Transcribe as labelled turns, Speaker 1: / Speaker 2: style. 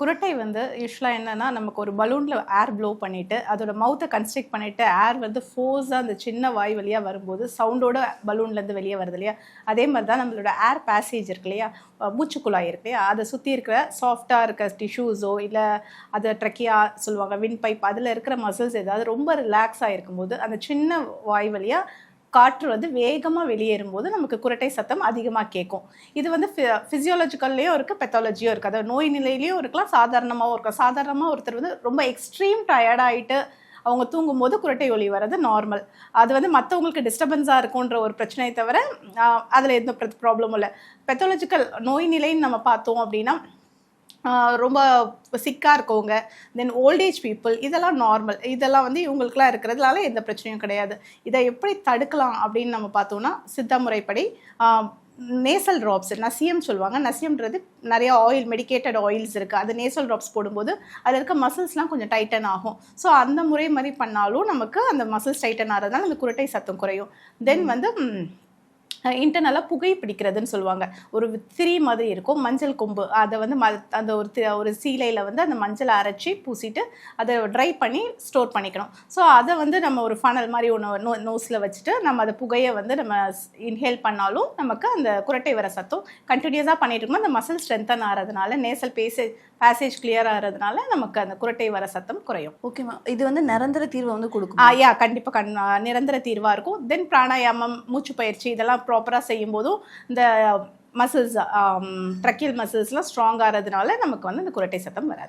Speaker 1: குரட்டை வந்து யூஸ்வலாக என்னன்னா நமக்கு ஒரு பலூனில் ஏர் ப்ளோ பண்ணிட்டு அதோட மவுத்தை கன்ஸ்ட்ரக்ட் பண்ணிட்டு ஏர் வந்து ஃபோர்ஸாக அந்த சின்ன வாய் வழியாக வரும்போது சவுண்டோட பலூன்லேருந்து வெளியே வருது இல்லையா? அதே மாதிரி தான் நம்மளோட ஏர் பேசேஜ் இருக்கு இல்லையா? மூச்சுக்குழாய் இருக்கு இல்லையா? அதை சுற்றி இருக்கிற சாஃப்டாக இருக்க டிஷ்யூஸோ இல்லை அதை ட்ரக்கியா சொல்லுவாங்க வின் பைப் அதில் இருக்கிற மசில்ஸ் ஏதாவது ரொம்ப ரிலாக்ஸாக இருக்கும்போது அந்த சின்ன வாய் வழியாக காற்று வந்து வேகமாக வெளியேறும்போது நமக்கு குரட்டை சத்தம் அதிகமாக கேட்கும். இது வந்து ஃபிசியாலஜிக்கல்லையும் இருக்குது பெத்தாலஜியும் இருக்குது அதாவது நோய் நிலையிலையும் இருக்கலாம் சாதாரணமாகவும் இருக்கும் சாதாரணமாக ஒருத்தர் வந்து ரொம்ப எக்ஸ்ட்ரீம் டயர்டாகிட்டு அவங்க தூங்கும்போது குரட்டை ஒலி வர்றது நார்மல் அது வந்து மற்றவங்களுக்கு டிஸ்டர்பன்ஸாக இருக்குன்ற ஒரு பிரச்சனையை தவிர அதில் எந்த ப்ராப்ளமும் இல்லை. பெத்தாலஜிக்கல் நோய் நிலைன்னு நம்ம பார்த்தோம் அப்படின்னா ரொம்ப சிக்காக இருக்கவங்க. தென் ஓல்டேஜ் பீப்புள் இதெல்லாம் நார்மல் இதெல்லாம் வந்து இவங்களுக்குலாம் இருக்கிறதுனால எந்த பிரச்சனையும் கிடையாது. இதை எப்படி தடுக்கலாம் அப்படின்னு நம்ம பார்த்தோம்னா சித்தா முறைப்படி நேசல் ட்ராப்ஸ் நசியம் சொல்லுவாங்க. நசியம்ன்றது நிறைய ஆயில் மெடிக்கேட்டட் ஆயில்ஸ் இருக்குது அது நேசல் ட்ராப்ஸ் போடும்போது அதில் இருக்க மசில்ஸ்லாம் கொஞ்சம் டைட்டன் ஆகும். ஸோ அந்த முறை மாதிரி பண்ணாலும் நமக்கு அந்த மசில்ஸ் டைட்டன் ஆகிறதுனால அந்த குரட்டை சத்தம் குறையும். தென் வந்து இன்டர்னலாக புகை பிடிக்கிறதுன்னு சொல்லுவாங்க. ஒரு திரி மாதிரி இருக்கும் மஞ்சள் கொம்பு. அதை வந்து ம அந்த ஒரு ஒரு சீலையில் வந்து அந்த மஞ்சளை அரைச்சி பூசிட்டு அதை ட்ரை பண்ணி ஸ்டோர் பண்ணிக்கணும். ஸோ அதை வந்து நம்ம ஒரு ஃபனல் மாதிரி ஒன்று நோ நோஸில் வச்சுட்டு நம்ம அதை புகையை வந்து நம்ம இன்ஹேல் பண்ணாலும் நமக்கு அந்த குரட்டை வர சத்தம் கண்டினியூஸாக பண்ணிட்டு இருக்கோம் அந்த மசில் ஸ்ட்ரென்தன் ஆகிறதுனால நேசல் பேசேஜ் பேசேஜ் கிளியர் ஆகிறதுனால நமக்கு அந்த குரட்டை வர சத்தம் குறையும்.
Speaker 2: ஓகே மேம் இது வந்து நிரந்தர தீர்வை வந்து கொடுக்கும்?
Speaker 1: யா கண்டிப்பாக கண் நிரந்தர தீர்வாக இருக்கும். தென் பிராணாயாமம் மூச்சு பயிற்சி இதெல்லாம் ப்ராப்பராக செய்யும் போதும் இந்த மசில்ஸ் ட்ரக்கில் மசில்ஸ்லாம் ஸ்ட்ராங் ஆகிறதுனால நமக்கு வந்து இந்த குரட்டை சத்தம் வராது.